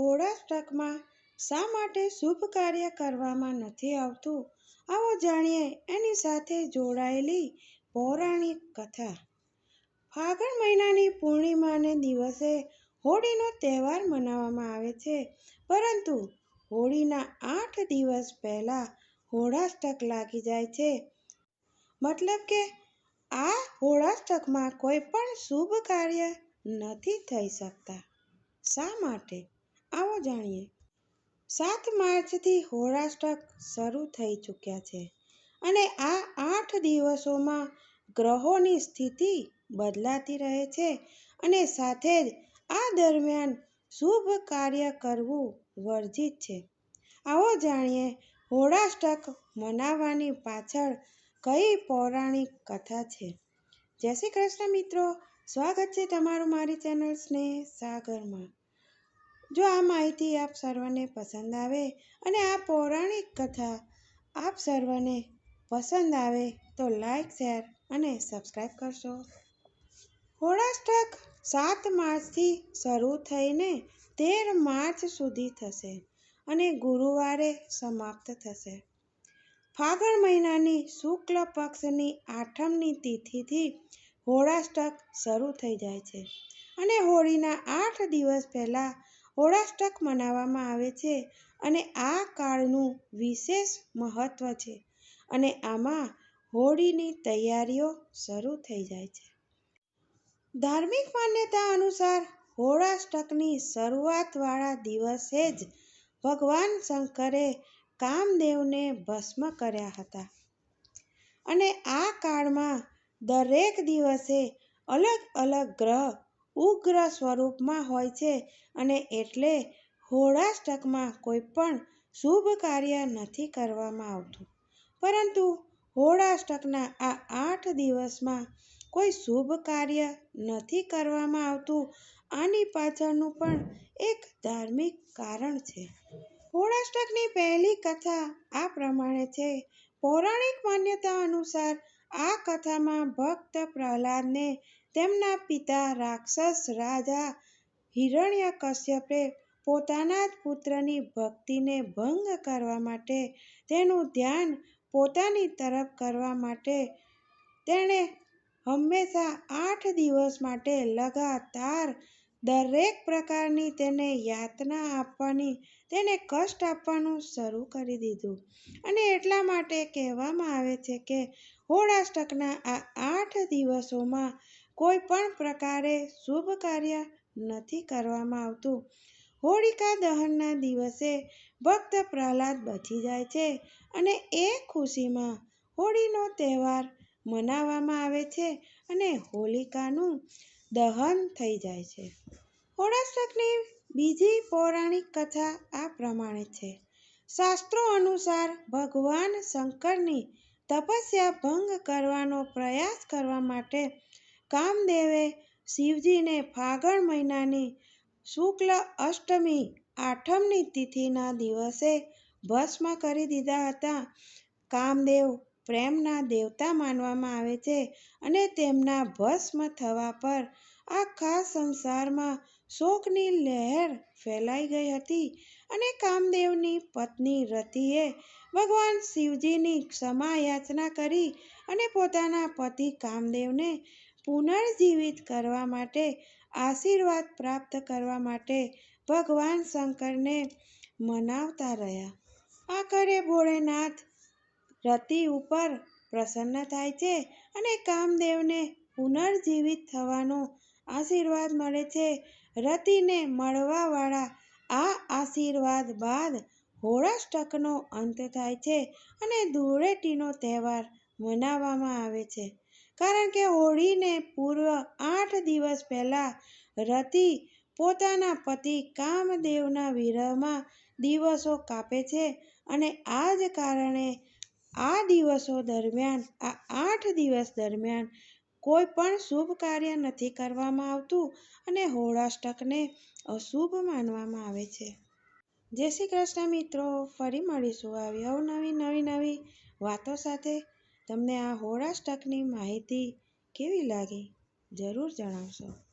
હોળાષ્ટકમાં શા માટે શુભ કાર્ય કરવામાં નથી આવતું? આવો જાણીએ એની સાથે જોડાયેલી પૌરાણિક કથા. ફાગણ મહિનાની પૂર્ણિમાને દિવસે હોળીનો તહેવાર મનાવવામાં આવે છે. પરંતુ હોળીના આઠ દિવસ પહેલાં હોળાષ્ટક લાગી જાય છે. મતલબ કે આ હોળાષ્ટકમાં કોઈ પણ શુભ કાર્ય નથી થઈ શકતા. શા માટે? આવો જાણીએ. સાત માર્ચથી હોળાષ્ટક શરૂ થઈ ચૂક્યા છે અને આ આઠ દિવસોમાં ગ્રહોની સ્થિતિ બદલાતી રહે છે અને સાથે જ આ દરમિયાન શુભ કાર્ય કરવું વર્જિત છે. આવો જાણીએ હોળાષ્ટક મનાવવાની પાછળ કઈ પૌરાણિક કથા છે? જય શ્રી કૃષ્ણ મિત્રો. સ્વાગત છે તમારું મારી ચેનલ સ્નેહ સાગરમાં. જો આ માહિતી આપ સર્વને પસંદ આવે અને આ પૌરાણિક કથા આપ સર્વને પસંદ આવે તો લાઈક, શેર અને સબસ્ક્રાઈબ કરશો. હોળાષ્ટક સાત માર્ચથી શરૂ થઈને તેર માર્ચ સુધી થશે અને ગુરુવારે સમાપ્ત થશે. ફાગણ મહિનાની શુક્લ પક્ષની આઠમની તિથિથી હોળાષ્ટક શરૂ થઈ જાય છે અને હોળીના આઠ દિવસ પહેલાં હોળાષ્ટક મનાવવામાં આવે છે અને આ કાળનું વિશેષ મહત્ત્વ છે અને આમાં હોળીની તૈયારીઓ શરૂ થઈ જાય છે. ધાર્મિક માન્યતા અનુસાર હોળાષ્ટકની શરૂઆતવાળા દિવસે જ ભગવાન શંકરે કામદેવને ભસ્મ કર્યા હતા. અને આ કાળમાં દરેક દિવસે અલગ અલગ ગ્રહ ઉગ્ર સ્વરૂપમાં હોય છે અને એટલે હોળાષ્ટકમાં કોઈ પણ શુભ કાર્ય નથી કરવામાં આવતું. પરંતુ હોળાષ્ટકના આ આઠ દિવસમાં કોઈ શુભ કાર્ય નથી કરવામાં આવતું, આની પાછળનું પણ એક ધાર્મિક કારણ છે. હોળાષ્ટકની પહેલી કથા આ પ્રમાણે છે. પૌરાણિક માન્યતા અનુસાર આ કથામાં ભક્ત પ્રહલાદને તેમના પિતા રાક્ષસ રાજા હિરણ્યકશ્યપે પોતાના જ પુત્રની ભક્તિને ભંગ કરવા માટે તેનું ધ્યાન પોતાની તરફ કરવા માટે તેણે હંમેશા આઠ દિવસ માટે લગાતાર દરેક પ્રકારની તેને યાતના આપવાની, તેને કષ્ટ આપવાનું શરૂ કરી દીધું. અને એટલા માટે કહેવામાં આવે છે કે, હોળાષ્ટકના આ આઠ દિવસોમાં કોઈ પણ પ્રકારે શુભ કાર્ય નથી કરવામાં આવતું. હોળિકા દહનના દિવસે ભક્ત પ્રહલાદ બચી જાય છે અને એ ખુશીમાં હોળીનો તહેવાર મનાવવામાં આવે છે અને હોલિકાનું દહન થઈ જાય છે. હોળાષ્ટકની બીજી પૌરાણિક કથા આ પ્રમાણે છે. શાસ્ત્રો અનુસાર ભગવાન શંકરની તપસ્યા ભંગ કરવાનો પ્રયાસ કરવા માટે કામદેવે શિવજીને ફાગણ મહિનાની શુક્લ અષ્ટમી આઠમની તિથિના દિવસે ભસ્મ કરી દીધા હતા. કામદેવ પ્રેમના દેવતા માનવામાં આવે છે અને તેમના ભસ્મ થવા પર આખા સંસારમાં શોકની લહેર ફેલાઈ ગઈ હતી અને કામદેવની પત્ની રતિએ ભગવાન શિવજીની ક્ષમા યાચના કરી અને પોતાના પતિ કામદેવને પુનર્જીવિત કરવા માટે આશીર્વાદ પ્રાપ્ત કરવા માટે ભગવાન શંકરને મનાવતા રહ્યા. આખરે ભોળેનાથ રતિ ઉપર પ્રસન્ન થાય છે અને કામદેવને પુનર્જીવિત થવાનો આશીર્વાદ મળે છે. રતિને મળવાવાળા આ આશીર્વાદ બાદ હોળાષ્ટકનો અંત થાય છે અને ધૂળેટીનો તહેવાર મનાવવામાં આવે છે. કારણ કે હોળીને પૂર્વ આઠ દિવસ પહેલાં રતિ પોતાના પતિ કામદેવના વિરહમાં દિવસો કાપે છે અને આ જ કારણે આ દિવસો દરમિયાન, આ આઠ દિવસ દરમિયાન કોઈ પણ શુભ કાર્ય નથી કરવામાં આવતું અને હોળાષ્ટકને અશુભ માનવામાં આવે છે. જય શ્રી કૃષ્ણ મિત્રો, ફરી મળીશું આવી અવનવી નવી નવી વાતો સાથે. તમને આ હોળાષ્ટકની માહિતી કેવી લાગી જરૂર જણાવશો.